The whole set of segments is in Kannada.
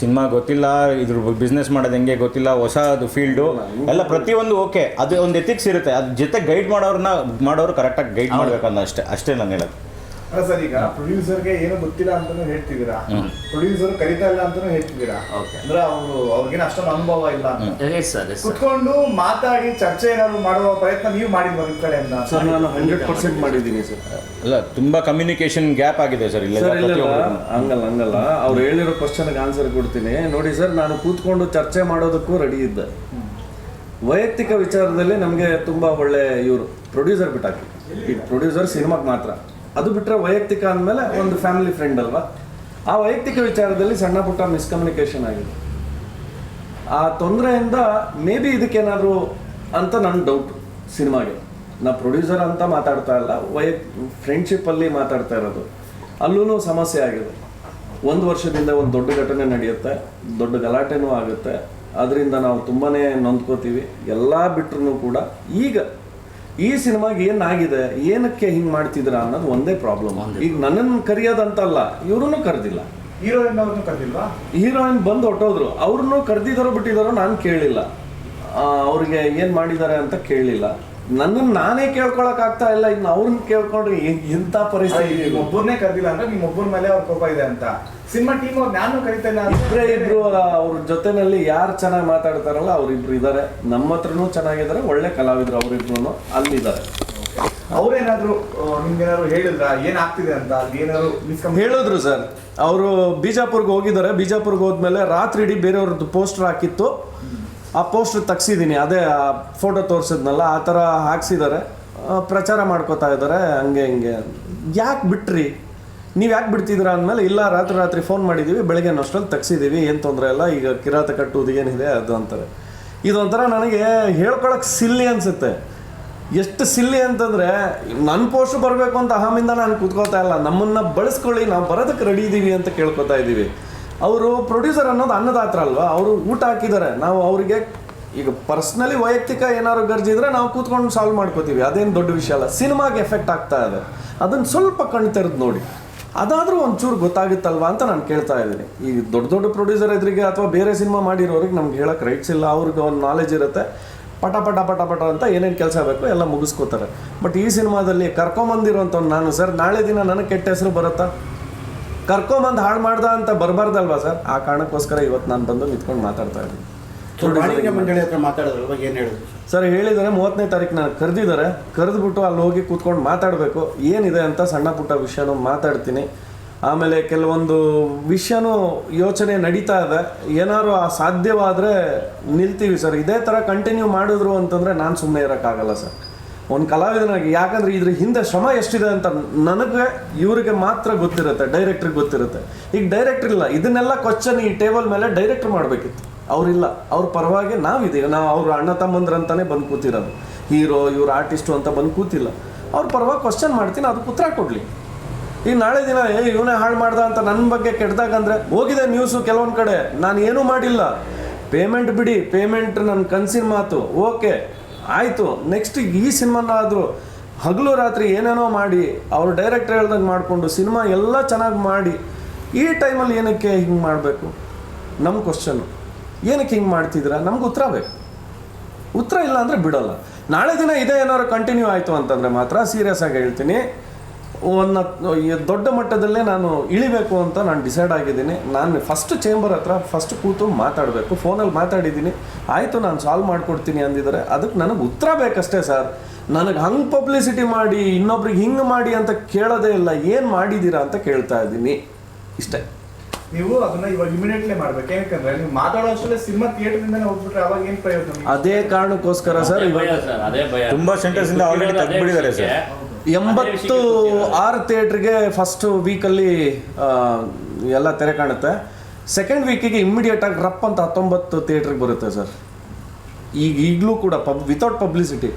ಸಿನಿಮಾ ಗೊತ್ತಿಲ್ಲ, ಇದ್ರ ಬಿಸ್ನೆಸ್ ಮಾಡೋದು ಹೆಂಗೆ ಗೊತ್ತಿಲ್ಲ ಹೊಸದು ಫೀಲ್ಡು ಎಲ್ಲ ಪ್ರತಿಯೊಂದು ಓಕೆ ಅದು ಒಂದು ಎಥಿಕ್ಸ್ ಇರುತ್ತೆ. ಅದ್ರ ಜೊತೆ ಗೈಡ್ ಮಾಡೋರನ್ನ ಮಾಡೋರು ಕರೆಕ್ಟಾಗಿ ಗೈಡ್ ಮಾಡ್ಬೇಕನ್ನ ಅಷ್ಟೇ ಅಷ್ಟೇ ನಾನು ಹೇಳೋದು. ಅಲ್ಲ ಸರ್ ಈಗ ಪ್ರೊಡ್ಯೂಸರ್ಗೆ ಏನು ಗೊತ್ತಿಲ್ಲ ಅಂತಾನು ಹೇಳ್ತಿದ್ದೀರಾ. ಪ್ರೊಡ್ಯೂಸರ್ ಕರಿತಾ ಇಲ್ಲ ಅಂತಾನು ಹೇಳ್ತಿದ್ದೀರಾ. ಅಂದ್ರೆ ಅವರು ಅವ್ರಿಗೇನು ಅಷ್ಟೊಂದು ಅನುಭವ ಇಲ್ಲ. ಕುತ್ಕೊಂಡು ಮಾತಾಡಿ ಚರ್ಚೆ ಏನಾದ್ರು ಮಾಡುವ ಪ್ರಯತ್ನ ನೀವು ಮಾಡಿಲ್ವಾ ನಿಮ್ ಕಡೆಯಿಂದ ಸರ್ ನಾನು ಹಂಡ್ರೆಡ್ ಪರ್ಸೆಂಟ್ ಮಾಡಿದ್ದೀನಿ. ಸರ್. ಅಲ್ಲ ತುಂಬಾ ಕಮ್ಯುನಿಕೇಶನ್ ಗ್ಯಾಪ್ ಆಗಿದೆ ಸರ್ ಇಲ್ಲ ಹಂಗಲ್ಲ ಹಂಗಲ್ಲ. ಅವ್ರು ಹೇಳಿರೋ ಕ್ವಶನ್ಗೆ ಆನ್ಸರ್ ಕೊಡ್ತೀನಿ. ನೋಡಿ ಸರ್ ನಾನು ಕೂತ್ಕೊಂಡು ಚರ್ಚೆ ಮಾಡೋದಕ್ಕೂ ರೆಡಿ ಇದ್ದೆ. ವೈಯಕ್ತಿಕ ವಿಚಾರದಲ್ಲಿ ನಮಗೆ ತುಂಬಾ ಒಳ್ಳೆ ಇವರು ಪ್ರೊಡ್ಯೂಸರ್ ಬಿಟ್ಟಾಕಿ. ಈ ಪ್ರೊಡ್ಯೂಸರ್ ಸಿನಿಮಾಗೆ ಮಾತ್ರ. ಅದು ಬಿಟ್ಟರೆ ವೈಯಕ್ತಿಕ ಅಂದಮೇಲೆ ಒಂದು ಫ್ಯಾಮಿಲಿ ಫ್ರೆಂಡ್ ಅಲ್ವಾ? ಆ ವೈಯಕ್ತಿಕ ವಿಚಾರದಲ್ಲಿ ಸಣ್ಣ ಪುಟ್ಟ ಮಿಸ್ಕಮ್ಯುನಿಕೇಶನ್ ಆಗಿದೆ. ಆ ತೊಂದರೆಯಿಂದ ಮೇ ಬಿ ಇದಕ್ಕೇನಾದರೂ ಅಂತ ನನ್ನ ಡೌಟ್ ಸಿನಿಮಾಗೆ. ನಾ ಪ್ರೊಡ್ಯೂಸರ್ ಅಂತ ಮಾತಾಡ್ತಾ ಇಲ್ಲ ವೈ ಫ್ರೆಂಡ್ಶಿಪ್ಪಲ್ಲಿ ಮಾತಾಡ್ತಾ ಇರೋದು. ಅಲ್ಲೂ ಸಮಸ್ಯೆ ಆಗಿದೆ. ಒಂದು ವರ್ಷದಿಂದ ಒಂದು ದೊಡ್ಡ ಘಟನೆ ನಡೆಯುತ್ತೆ, ದೊಡ್ಡ ಗಲಾಟೆನೂ ಆಗುತ್ತೆ. ಅದರಿಂದ ನಾವು ತುಂಬಾ ನೊಂದ್ಕೋತೀವಿ. ಎಲ್ಲ ಬಿಟ್ರೂ ಕೂಡ ಈಗ ಈ ಸಿನಿಮಾಗೆ ಏನಾಗಿದೆ? ಏನಕ್ಕೆ ಹಿಂಗೆ ಮಾಡ್ತಿದ್ರ ಅನ್ನೋದು ಒಂದೇ ಪ್ರಾಬ್ಲಮ್ ಈಗ ನನ್ನನ್ನು ಕರೆಯೋದಂತಲ್ಲ ಇವ್ರನ್ನೂ ಕರೆದಿಲ್ಲ. ಹೀರೋಯಿನ್ ಅವ್ರನ್ನು ಕರೆದಿಲ್ವಾ? ಹೀರೋಯಿನ್ ಬಂದು ಹೊಟ್ಟೋದ್ರು ಅವ್ರನ್ನೂ ಕರೆದಿದ್ದಾರೋ ಬಿಟ್ಟಿದ್ದಾರೋ ನಾನು ಕೇಳಿಲ್ಲ. ಅವ್ರಿಗೆ ಏನು ಮಾಡಿದ್ದಾರೆ ಅಂತ ಕೇಳಿಲ್ಲ. ನನ್ನನ್ನು ನಾನೇ ಕೇಳ್ಕೊಳಕ್ ಆಗ್ತಾ ಇಲ್ಲ ಇನ್ನು ಅವ್ರನ್ನ ಕೇಳ್ಕೊಂಡ್ರೆ ಇಂಥ ಪರಿಸ್ಥಿತಿ? ಒಬ್ಬರನ್ನೇ ಕರೆದಿಲ್ಲ ಅಂದ್ರೆ ನಿಮ್ಮ ಒಬ್ಬರ ಮೇಲೆ ಅವ್ರ ಕೋಪ ಇದೆ ಅಂತ. ಸಿನಿಮಾ ಟೀಮ್ ಅವ್ರು ನಾನು ಕರಿತೇನೆ ಅಂದ್ರೆ ಇಬ್ರೇ ಇಬ್ರು ಅವ್ರ ಜೊತೆನಲ್ಲಿ ಯಾರು ಚೆನ್ನಾಗಿ ಮಾತಾಡ್ತಾರಲ್ಲ ಅವ್ರಿಬ್ರು ಇದ್ದಾರೆ ನಮ್ಮ ಹತ್ರನೂ ಚೆನ್ನಾಗಿದ್ದಾರೆ ಒಳ್ಳೆ ಕಲಾವಿದ್ರು ಅವರಿಬ್ರು ಅಲ್ಲಿದ್ದಾರೆ ಅವ್ರೇನಾದ್ರು ನಿಮ್ಗೇನಾದ್ರು ಹೇಳಿದ್ರ? ಏನಾಗ್ತಿದೆ ಅಂತ? ಏನಾದ್ರು ಹೇಳಿದ್ರು ಸರ್. ಅವರು ಬಿಜಾಪುರ್ಗೆ ಹೋಗಿದ್ದಾರೆ. ಬಿಜಾಪುರ್ಗೆ ಹೋದ್ಮೇಲೆ ರಾತ್ರಿ ಇಡೀ ಬೇರೆಯವ್ರದ್ದು ಪೋಸ್ಟರ್ ಹಾಕಿತ್ತು. ಆ ಪೋಸ್ಟರ್ ತೆಗ್ಸಿದ್ದೀನಿ ಅದೇ ಫೋಟೋ ತೋರಿಸಿದ್ನಲ್ಲ, ಆ ಥರ ಹಾಕ್ಸಿದ್ದಾರೆ. ಪ್ರಚಾರ ಮಾಡ್ಕೋತಾ ಇದ್ದಾರೆ, ಹಂಗೆ ಹಿಂಗೆ. ಯಾಕೆ ಬಿಟ್ರಿ? ನೀವು ಯಾಕೆ ಬಿಡ್ತಿದ್ದೀರಾ ಅಂದಮೇಲೆ, ಇಲ್ಲ, ರಾತ್ರಿ ರಾತ್ರಿ ಫೋನ್ ಮಾಡಿದ್ದೀವಿ ಬೆಳಗ್ಗೆ ಅಷ್ಟರಲ್ಲಿ ತೆಗ್ಸಿದ್ದೀವಿ ಏನು ತೊಂದರೆ ಇಲ್ಲ, ಈಗ ಕಿರಾತ ಕಟ್ಟುವುದು ಏನಿದೆ, ಅದು ಅಂತಾರೆ. ಇದೊಂಥರ ನನಗೆ ಹೇಳ್ಕೊಳಕ್ಕೆ ಸಿಲ್ಲಿ ಅನಿಸುತ್ತೆ. ಎಷ್ಟು ಸಿಲ್ಲಿ ಅಂತಂದರೆ ನನ್ನ ಪೋಸ್ಟ್ ಬರಬೇಕು ಅಂತ ಅಹಮಿಂದ ನಾನು ಕೂತ್ಕೋತಾ ಇಲ್ಲ, ನಮ್ಮನ್ನು ಬಳಸ್ಕೊಳ್ಳಿ, ನಾವು ಬರೋದಕ್ಕೆ ರೆಡಿ ಇದ್ದೀವಿ ಅಂತ ಕೇಳ್ಕೊತಾ ಇದ್ದೀವಿ ಅವರು ಪ್ರೊಡ್ಯೂಸರ್ ಅನ್ನೋದು ಅನ್ನದಾತ್ರ ಅಲ್ವಾ? ಅವರು ಊಟ ಹಾಕಿದ್ದಾರೆ. ನಾವು ಅವರಿಗೆ ಈಗ ಪರ್ಸ್ನಲಿ ವೈಯಕ್ತಿಕ ಏನಾದ್ರು ಗರ್ಜಿದ್ರೆ ನಾವು ಕೂತ್ಕೊಂಡು ಸಾಲ್ವ್ ಮಾಡ್ಕೋತೀವಿ. ಅದೇನು ದೊಡ್ಡ ವಿಷಯ ಅಲ್ಲ. ಸಿನಿಮಾಗೆ ಎಫೆಕ್ಟ್ ಆಗ್ತಾ ಇದೆ. ಅದನ್ನು ಸ್ವಲ್ಪ ಕಣ್ ತೆರೆದು ನೋಡಿ. ಅದಾದರೂ ಒಂಚೂರು ಗೊತ್ತಾಗುತ್ತಲ್ವಾ ಅಂತ ನಾನು ಕೇಳ್ತಾ ಇದ್ದೀನಿ. ಈ ದೊಡ್ಡ ದೊಡ್ಡ ಪ್ರೊಡ್ಯೂಸರ್ ಎದುರಿಗೆ ಅಥವಾ ಬೇರೆ ಸಿನಿಮಾ ಮಾಡಿರೋರಿಗೆ ನಮ್ಗೆ ಹೇಳಕ್ಕೆ ರೈಟ್ಸ್ ಇಲ್ಲ. ಅವ್ರಿಗೆ ಒಂದು ನಾಲೆಜ್ ಇರುತ್ತೆ. ಪಟ ಪಟ ಪಟ ಪಟ ಅಂತ ಏನೇನು ಕೆಲಸ ಬೇಕು ಎಲ್ಲ ಮುಗಿಸ್ಕೋತಾರೆ. ಬಟ್ ಈ ಸಿನಿಮಾದಲ್ಲಿ ಕರ್ಕೊಂಬಂದಿರೋಂಥವ್ನು ನಾನು, ಸರ್, ನಾಳೆ ದಿನ ನನಗೆ ಕೆಟ್ಟ ಹೆಸರು ಬರುತ್ತಾ? ಕರ್ಕೊಂಬಂದು ಹಾಳು ಮಾಡ್ದ ಅಂತ ಬರಬಾರ್ದಲ್ವಾ ಸರ್? ಆ ಕಾರಣಕ್ಕೋಸ್ಕರ ಇವತ್ತು ನಾನು ಬಂದು ನಿಂತ್ಕೊಂಡು ಮಾತಾಡ್ತಾ ಇದ್ದೀನಿ. ಮಂಡಳಿ ಹತ್ರ ಏನು ಹೇಳಿದ್ರು ಸರ್ ಹೇಳಿದರೆ ಮೂವತ್ತನೇ ತಾರೀಕು ನಾನು ಕರೆದಿದ್ದಾರೆ. ಕರೆದ್ಬಿಟ್ಟು ಅಲ್ಲಿ ಹೋಗಿ ಕೂತ್ಕೊಂಡು ಮಾತಾಡಬೇಕು. ಏನಿದೆ ಅಂತ ಸಣ್ಣ ಪುಟ್ಟ ವಿಷಯನೂ ಮಾತಾಡ್ತೀನಿ. ಆಮೇಲೆ ಕೆಲವೊಂದು ವಿಷಯನೂ ಯೋಚನೆ ನಡೀತಾ ಇದೆ. ಏನಾದ್ರು ಆ ಸಾಧ್ಯವಾದರೆ ನಿಲ್ತೀವಿ ಸರ್. ಇದೇ ಥರ ಕಂಟಿನ್ಯೂ ಮಾಡಿದ್ರು ಅಂತಂದರೆ ನಾನು ಸುಮ್ಮನೆ ಇರೋಕ್ಕಾಗಲ್ಲ ಸರ್. ಒಂದು ಕಲಾವಿದನಾಗಿ, ಯಾಕಂದ್ರೆ ಇದ್ರ ಹಿಂದೆ ಶ್ರಮ ಎಷ್ಟಿದೆ ಅಂತ ನನಗೆ ಇವರಿಗೆ ಮಾತ್ರ ಗೊತ್ತಿರುತ್ತೆ ಡೈರೆಕ್ಟ್ರಿಗೆ ಗೊತ್ತಿರುತ್ತೆ. ಈಗ ಡೈರೆಕ್ಟ್ರ್ ಇಲ್ಲ, ಇದನ್ನೆಲ್ಲ ಕ್ವಶನ್ ಈ ಟೇಬಲ್ ಮೇಲೆ ಡೈರೆಕ್ಟ್ರ್ ಮಾಡಬೇಕಿತ್ತು. ಅವರಿಲ್ಲ, ಅವ್ರ ಪರವಾಗಿ ನಾವಿದ್ದೀವಿ. ನಾವು ಅವ್ರ ಅಣ್ಣ ತಮ್ಮಂದ್ರಂತಾನೆ ಬಂದು ಕೂತಿರೋದು. ಹೀರೋ ಇವ್ರು ಆರ್ಟಿಸ್ಟು ಅಂತ ಬಂದು ಕೂತಿಲ್ಲ. ಅವ್ರ ಪರವಾಗಿ ಕ್ವಶನ್ ಮಾಡ್ತೀನಿ, ಅದಕ್ಕೆ ಉತ್ತರ ಕೊಡಲಿ. ಈಗ ನಾಳೆ ದಿನ, ಏ, ಇವನೇ ಹಾಳು ಮಾಡ್ದ ಅಂತ ನನ್ನ ಬಗ್ಗೆ ಕೆಟ್ಟದಾಗಂದ್ರೆ ಹೋಗಿದೆ ನ್ಯೂಸು ಕೆಲವೊಂದು ಕಡೆ. ನಾನು ಏನೂ ಮಾಡಿಲ್ಲ. ಪೇಮೆಂಟ್ ಬಿಡಿ ಪೇಮೆಂಟ್ ನನ್ನ ಕನಸಿನ ಮಾತು. ಓಕೆ ಆಯಿತು ನೆಕ್ಸ್ಟ್ ಈ ಸಿನಿಮಾನಾದರೂ ಹಗಲು ರಾತ್ರಿ ಏನೇನೋ ಮಾಡಿ, ಅವರು ಡೈರೆಕ್ಟರ್ ಹೇಳ್ದಂಗೆ ಮಾಡಿಕೊಂಡು ಸಿನಿಮಾ ಎಲ್ಲ ಚೆನ್ನಾಗಿ ಮಾಡಿ, ಈ ಟೈಮಲ್ಲಿ ಏನಕ್ಕೆ ಹಿಂಗೆ ಮಾಡಬೇಕು? ನಮ್ಮ ಕ್ವಶನ್ನು ಏನಕ್ಕೆ ಹಿಂಗೆ ಮಾಡ್ತಿದ್ದೀರಾ? ನಮ್ಗೆ ಉತ್ತರ ಬೇಕು. ಉತ್ತರ ಇಲ್ಲ ಅಂದರೆ ಬಿಡೋಲ್ಲ. ನಾಳೆ ದಿನ ಇದೇ ಏನಾದ್ರು ಕಂಟಿನ್ಯೂ ಆಯಿತು ಅಂತಂದರೆ ಮಾತ್ರ ಸೀರಿಯಸ್ ಆಗಿ ಹೇಳ್ತೀನಿ. ಒಂದು ದೊಡ್ಡ ಮಟ್ಟದಲ್ಲೇ ನಾನು ಇಳಿಬೇಕು ಅಂತ ನಾನು ಡಿಸೈಡ್ ಆಗಿದ್ದೀನಿ. ನಾನು ಫಸ್ಟ್ ಚೇಂಬರ್ ಹತ್ರ ಫಸ್ಟ್ ಕೂತು ಮಾತಾಡಬೇಕು. ಫೋನಲ್ಲಿ ಮಾತಾಡಿದ್ದೀನಿ. ಆಯಿತು ನಾನು ಸಾಲ್ವ್ ಮಾಡಿಕೊಡ್ತೀನಿ ಅಂದಿದ್ದಾರೆ. ಅದಕ್ಕೆ ನನಗೆ ಉತ್ತರ ಬೇಕಷ್ಟೇ ಸರ್. ನನಗೆ ಹಂಗೆ ಪಬ್ಲಿಸಿಟಿ ಮಾಡಿ ಇನ್ನೊಬ್ರಿಗೆ ಹಿಂಗೆ ಮಾಡಿ ಅಂತ ಕೇಳೋದೇ ಇಲ್ಲ. ಏನು ಮಾಡಿದ್ದೀರಾ ಅಂತ ಕೇಳ್ತಾ ಇದ್ದೀನಿ. ಇಷ್ಟೇ. ನೀವು ಅದನ್ನ ಇವಾಗ ಇಮಿಡಿಯೇಟ್ಲಿ ಮಾಡ್ಬೇಕು. ಯಾಕಂದ್ರೆ ನೀವು ಮಾತಾಡೋ ಅಷ್ಟೇ ಸಿನಿಮಾ ಥಿಯೇಟರ್ ಇಂದ ಹೋಗ್ಬಿಟ್ರೆ ಅವಾಗ ಏನ್ ಪ್ರಯೋಜನ? ಅದೇ ಕಾರಣಕ್ಕೋಸ್ಕರ ಸರ್ ಇವಾಗ ಸರ್ ಅದೇ ಭಯ. ತುಂಬಾ ಸೆಂಟರ್ಸ್ ಇಂದ ಆಲ್ರೆಡಿ ಅದೇ ಸರ್. ಎಂಬತ್ತು ಆರು ಥಿಯೇಟ್ರಿಗೆ ಫಸ್ಟ್ ವೀಕಲ್ಲಿ ಎಲ್ಲ ತೆರೆ ಕಾಣುತ್ತೆ. ಸೆಕೆಂಡ್ ವೀಕಿಗೆ ಇಮ್ಮಿಡಿಯೇಟ್ ಆಗಿ ರಪ್ ಅಂತ ಹತ್ತೊಂಬತ್ತು ಥಿಯೇಟ್ರಿಗೆ ಬರುತ್ತೆ ಸರ್. ಈಗ ಈಗಲೂ ಕೂಡ ಪಬ್ ವಿತೌಟ್ ಪಬ್ಲಿಸಿಟಿ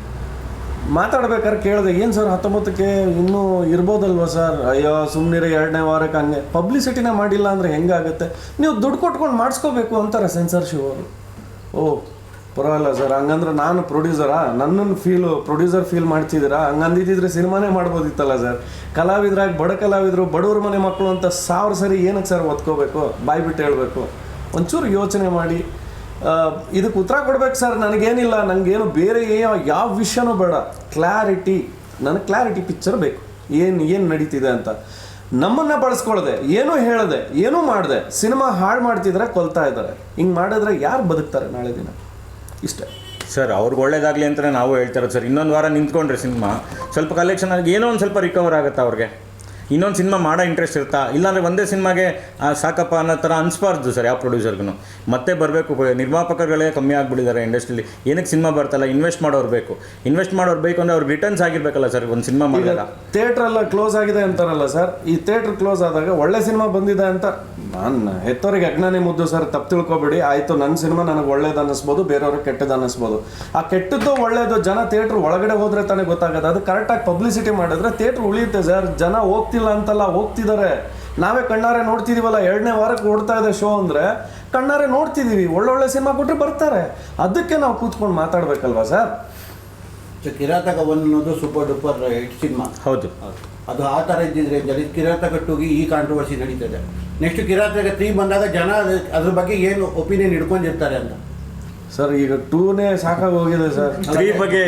ಮಾತಾಡ್ಬೇಕಾದ್ರೆ ಕೇಳಿದೆ, ಏನು ಸರ್ ಹತ್ತೊಂಬತ್ತಕ್ಕೆ ಇನ್ನೂ ಇರ್ಬೋದಲ್ವ ಸರ್? ಅಯ್ಯೋ ಸುಮ್ಮನಿರಿ ಎರಡನೇ ವಾರಕ್ಕೆ ಹಂಗೆ. ಪಬ್ಲಿಸಿಟಿನೇ ಮಾಡಿಲ್ಲ ಅಂದರೆ ಹೆಂಗಾಗುತ್ತೆ? ನೀವು ದುಡ್ಡು ಕೊಟ್ಕೊಂಡು ಮಾಡಿಸ್ಕೋಬೇಕು, ಅಂತಾರೆ ಸೆನ್ಸರ್ಶಿಪ್ ಅವರು. ಓ ಪರವಾಗಿಲ್ಲ ಸರ್. ಹಂಗಂದ್ರೆ ನಾನು ಪ್ರೊಡ್ಯೂಸರಾ ನನ್ನನ್ನು ಫೀಲು ಪ್ರೊಡ್ಯೂಸರ್ ಫೀಲ್ ಮಾಡ್ತಿದ್ದೀರಾ? ಹಂಗಂದಿದ್ದಿದ್ರೆ ಸಿನಿಮಾನೇ ಮಾಡ್ಬೋದಿತ್ತಲ್ಲ ಸರ್. ಕಲಾವಿದ್ರಾಗಿ ಬಡ ಕಲಾವಿದರು, ಬಡವ್ರ ಮನೆ ಮಕ್ಕಳು ಅಂತ ಸಾವಿರ ಸರಿ ಏನಕ್ಕೆ ಸರ್ ಒತ್ಕೋಬೇಕು? ಬಾಯ್ಬಿಟ್ಟು ಹೇಳಬೇಕು. ಒಂಚೂರು ಯೋಚನೆ ಮಾಡಿ. ಇದಕ್ಕೆ ಉತ್ತರ ಕೊಡ್ಬೇಕು ಸರ್. ನನಗೇನಿಲ್ಲ ನನಗೇನು ಬೇರೆ ಯಾವ ವಿಷಯನೂ ಬೇಡ. ಕ್ಲಾರಿಟಿ ನನಗೆ ಕ್ಲಾರಿಟಿ ಪಿಕ್ಚರ್ ಬೇಕು. ಏನು ಏನು ನಡೀತಿದೆ ಅಂತ. ನಮ್ಮನ್ನ ಬಳಸ್ಕೊಳ್ದೆ, ಏನೂ ಹೇಳದೆ, ಏನೂ ಮಾಡಿದೆ, ಸಿನಿಮಾ ಹಾಳು ಮಾಡ್ತಿದ್ರೆ ಕೊಲ್ತಾ ಇದ್ದಾರೆ. ಹಿಂಗೆ ಮಾಡಿದ್ರೆ ಯಾರು ಬದುಕ್ತಾರೆ ನಾಳೆ ದಿನ? ಇಷ್ಟೇ. ಸರ್ ಅವ್ರಿಗೆ ಒಳ್ಳೇದಾಗಲಿ ಅಂತಲೇ ನಾವು ಹೇಳ್ತಾ ಇರೋದು. ಸರ್ ಇನ್ನೊಂದು ವಾರ ನಿಂತ್ಕೊಂಡ್ರೆ ಸಿನಿಮಾ. ಸ್ವಲ್ಪ ಕಲೆಕ್ಷನ್ ಆಗಿ ಏನೋ ಒಂದು ಸ್ವಲ್ಪ ರಿಕವರ್ ಆಗುತ್ತೆ ಅವ್ರಿಗೆ? ಇನ್ನೊಂದು ಸಿನಿಮಾ ಮಾಡೋ ಇಂಟ್ರೆಸ್ಟ್ ಇರುತ್ತಾ? ಇಲ್ಲಾಂದರೆ ಒಂದೇ ಸಿನಿಮಾಗೆ ಸಾಕಪ್ಪ ಅನ್ನೋ ಥರ ಅನಿಸ್ಬಾರ್ದು ಸರ್ ಯಾವ ಪ್ರೊಡ್ಯೂಸರ್ಗೂ ಮತ್ತೆ ಬರಬೇಕು ನಿರ್ಮಾಪಕರುಗಳೇ ಕಮ್ಮಿ ಆಗಿಬಿಟ್ಟಿದ್ದಾರೆ ಇಂಡಸ್ಟ್ರಿಲಿ ಏನಕ್ಕೆ ಸಿನಿಮಾ ಬರ್ತಲ್ಲ? ಇನ್ವೆಸ್ಟ್ ಮಾಡೋರು ಬೇಕು. ಇನ್ವೆಸ್ಟ್ ಮಾಡೋರು ಬೇಕು ಅಂದರೆ ಅವ್ರು ರಿಟರ್ನ್ಸ್ ಆಗಿರ್ಬೇಕಲ್ಲ ಸರ್ ಒಂದು ಸಿನಿಮಾ ಮಾಡಿದಾಗ. ಥಿಯೇಟ್ರೆಲ್ಲ ಕ್ಲೋಸ್ ಆಗಿದೆ ಅಂತಾರಲ್ಲ ಸರ್ ಈ ಥಿಯೇಟ್ರ್ ಕ್ಲೋಸ್ ಆದಾಗ ಒಳ್ಳೆ ಸಿನಿಮಾ ಬಂದಿದೆ ಅಂತ ನಾನು ಹೆತ್ತವರಿಗೆ ಅಜ್ಞಾನಿ ಮುದ್ದು ಸರ್ ತಪ್ಪು ತಿಳ್ಕೊಬೇಡಿ. ಆಯಿತು ನನ್ನ ಸಿನಿಮಾ ನನಗೆ ಒಳ್ಳೇದು ಅನ್ನಿಸ್ಬೋದು ಬೇರೆಯವ್ರಿಗೆ ಕೆಟ್ಟದ್ದು ಅನ್ನಿಸ್ಬೋದು. ಆ ಕೆಟ್ಟದ್ದು ಒಳ್ಳೇದು ಜನ ಥಿಯೇಟರ್ ಒಳಗಡೆ ಹೋದರೆ ತಾನೇ ಗೊತ್ತಾಗೋದು ಅದು ಕರೆಕ್ಟಾಗಿ ಪಬ್ಲಿಸಿಟಿ ಮಾಡಿದ್ರೆ ಥಿಯೇಟರ್ ಉಳಿಯುತ್ತೆ ಸರ್. ಜನ ಹೋಗ್ತಿಲ್ಲ ಅಂತಲ್ಲ ಹೋಗ್ತಿದ್ದಾರೆ. ನಾವೇ ಕಣ್ಣಾರೆ ನೋಡ್ತಿದ್ದೀವಲ್ಲ ಎರಡನೇ ವಾರಕ್ಕೆ ಓಡ್ತಾ ಇದೆ ಶೋ ಅಂದರೆ ಕಣ್ಣಾರೆ ನೋಡ್ತಿದ್ದೀವಿ ಒಳ್ಳೊಳ್ಳೆ ಸಿನಿಮಾ ಕೊಟ್ಟರೆ ಬರ್ತಾರೆ. ಅದಕ್ಕೆ ನಾವು ಕೂತ್ಕೊಂಡು ಮಾತಾಡಬೇಕಲ್ವಾ ಸರ್? ಕಿರಾತಕ ಒನ್ ಅನ್ನೋದು ಸೂಪರ್ ಡೂಪರ್ ಹಿಟ್ ಸಿನಿಮಾ. ಹೌದು. ಹೌದು. ಅದು ಆ ಥರ ಇದ್ದಿದ್ರೆ ಜನ ಕಿರಾತಕಟ್ಟು ಹೋಗಿ ಈ ಕಾಂಟ್ರವರ್ಸಿ ನಡೀತದೆ. ನೆಕ್ಸ್ಟ್ ಕಿರಾತಕ ತ್ರೀ ಬಂದಾಗ ಜನ ಅದ್ರ- ಬಗ್ಗೆ ಏನು ಒಪಿನಿಯನ್ ಇಟ್ಕೊಂಡಿರ್ತಾರೆ ಅಂತ. ಸರ್ ಈಗ ಟೂನೇ ಸಾಕಾಗಿ ಹೋಗಿದೆ ಸರ್. ತ್ರೀ ಬಗ್ಗೆ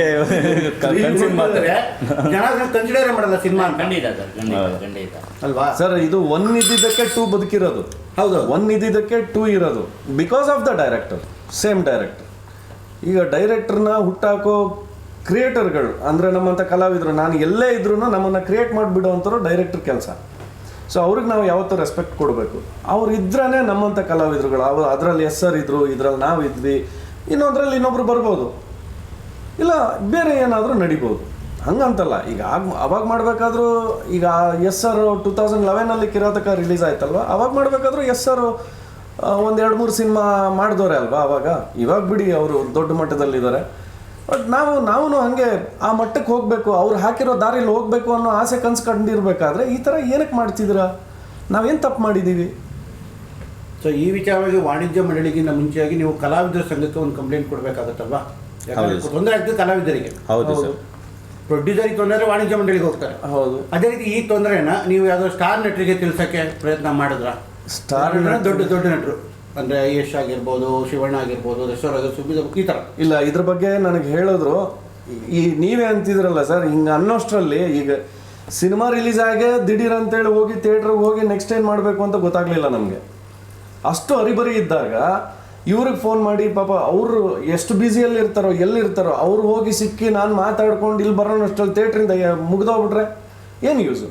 ಜನ ಕನ್ಸಿಡರ್ ಮಾಡಲ್ಲ ಸಿನಿಮಾ ಖಂಡಿತ ಸರ್ ಖಂಡಿತ ಖಂಡಿತ. ಅಲ್ವಾ? ಸರ್ ಇದು ಒನ್ ಇದ್ದಿದ್ದಕ್ಕೆ ಟೂ ಬದುಕಿರೋದು. ಹೌದು. ಒನ್ ಇದ್ದಿದ್ದಕ್ಕೆ ಟೂ ಇರೋದು. Because of the director same director ಈಗ ಡೈರೆಕ್ಟರ್ನ ಹುಟ್ಟಾಕೋ ಕ್ರಿಯೇಟರ್ಗಳು, ಅಂದರೆ ನಮ್ಮಂಥ ಕಲಾವಿದರು, ನಾನು ಎಲ್ಲೇ ಇದ್ರೂ ನಮ್ಮನ್ನು ಕ್ರಿಯೇಟ್ ಮಾಡಿಬಿಡುವಂಥವ್ರು ಡೈರೆಕ್ಟರ್ ಕೆಲಸ. ಸೊ ಅವ್ರಿಗೆ ನಾವು ಯಾವತ್ತೂ ರೆಸ್ಪೆಕ್ಟ್ ಕೊಡಬೇಕು. ಅವ್ರು ಇದ್ರೇ ನಮ್ಮಂಥ ಕಲಾವಿದರುಗಳು. ಅವ್ರು ಅದರಲ್ಲಿ ಎಸ್ ಸರ್ ಇದ್ರು, ಇದ್ರಲ್ಲಿ ನಾವು ಇದ್ವಿ. ಇನ್ನೊಂದ್ರಲ್ಲಿ ಇನ್ನೊಬ್ರು ಬರ್ಬೋದು. ಇಲ್ಲ, ಬೇರೆ ಏನಾದರೂ ನಡಿಬೋದು. ಹಂಗಂತಲ್ಲ, ಈಗ ಆಗ, ಅವಾಗ ಮಾಡಬೇಕಾದ್ರೂ ಈಗ ಎಸ್ ಸರ್ ಟೂ ತೌಸಂಡ್ ಲೆವೆನಲ್ಲಿ ಕಿರಾತಕ ರಿಲೀಸ್ ಆಯ್ತಲ್ವ? ಅವಾಗ ಮಾಡಬೇಕಾದ್ರೂ ಎಸ್ ಸರ್ ಒಂದು ಎರಡು ಮೂರು ಸಿನಿಮಾ ಮಾಡಿದವ್ರೆ ಅಲ್ವಾ ಅವಾಗ? ಇವಾಗ ಬಿಡಿ, ಅವರು ದೊಡ್ಡ ಮಟ್ಟದಲ್ಲಿದ್ದಾರೆ. ಬಟ್ ನಾವು ನಾವು ಹಾಗೆ ಆ ಮಟ್ಟಕ್ಕೆ ಹೋಗಬೇಕು ಅವ್ರು ಹಾಕಿರೋ ದಾರಿಲಿ ಹೋಗಬೇಕು ಅನ್ನೋ ಆಸೆ ಕನ್ಸು ಕಂಡಿರ್ಬೇಕಾದ್ರೆ ಈ ಥರ ಏನಕ್ಕೆ ಮಾಡ್ತಿದ್ದೀರಾ? ನಾವೇನು ತಪ್ಪು ಮಾಡಿದ್ದೀವಿ? ಸೊ ಈ ವಿಚಾರವಾಗಿ ವಾಣಿಜ್ಯ ಮಂಡಳಿಗಿಂತ ಮುಂಚೆಯಾಗಿ ನೀವು ಕಲಾವಿದರ ಸಂಘಕ್ಕೆ ಒಂದು ಕಂಪ್ಲೇಂಟ್ ಕೊಡಬೇಕಾಗತ್ತಲ್ವಾ. ತೊಂದರೆ ಆಗ್ತದೆ ಕಲಾವಿದರಿಗೆ. ಹೌದು ಸರ್. ಪ್ರೊಡ್ಯೂಸರಿಗೆ ತೊಂದರೆ ವಾಣಿಜ್ಯ ಮಂಡಳಿಗೆ ಹೋಗ್ತಾರೆ. ಹೌದು. ಅದೇ ರೀತಿ ಈ ತೊಂದರೆನ ನೀವು ಯಾವುದೋ ಸ್ಟಾರ್ ನಟರಿಗೆ ತಿಳಿಸೋಕ್ಕೆ ಪ್ರಯತ್ನ ಮಾಡಿದ್ರ? ಸ್ಟಾರ್ ದೊಡ್ಡ ದೊಡ್ಡ ನಟರು. ಅಂದ್ರೆ ಯಶ್ ಆಗಿರ್ಬೋದು, ಶಿವಣ್ಣ ಆಗಿರ್ಬೋದು ಈ ಥರ ಇಲ್ಲ, ಇದ್ರ ಬಗ್ಗೆ ನನಗೆ ಹೇಳಿದ್ರು, ಈ ನೀವೇ ಅಂತಿದ್ರಲ್ಲ ಸರ್, ಹಿಂಗೆ ಅನ್ನೋಷ್ಟರಲ್ಲಿ ಈಗ ಸಿನಿಮಾ ರಿಲೀಸ್ ಆಗೇ ದಿಢೀರ್ ಅಂತೇಳಿ ಹೋಗಿ ಥಿಯೇಟ್ರಿಗೆ ಹೋಗಿ ನೆಕ್ಸ್ಟ್ ಏನು ಮಾಡಬೇಕು ಅಂತ ಗೊತ್ತಾಗ್ಲಿಲ್ಲ ನಮಗೆ. ಅಷ್ಟು ಅರಿಬರಿ ಇದ್ದಾಗ ಇವ್ರಿಗೆ ಫೋನ್ ಮಾಡಿ, ಪಾಪ ಅವರು ಎಷ್ಟು ಬ್ಯುಸಿಯಲ್ಲಿ ಇರ್ತಾರೋ, ಎಲ್ಲಿರ್ತಾರೋ, ಅವ್ರು ಹೋಗಿ ಸಿಕ್ಕಿ ನಾನು ಮಾತಾಡ್ಕೊಂಡು ಇಲ್ಲಿ ಬರೋಣಷ್ಟರಲ್ಲಿ ಥಿಯೇಟ್ರಿಂದ ಮುಗ್ದೋಗ್ಬಿಟ್ರೆ ಏನು ಯೂಸು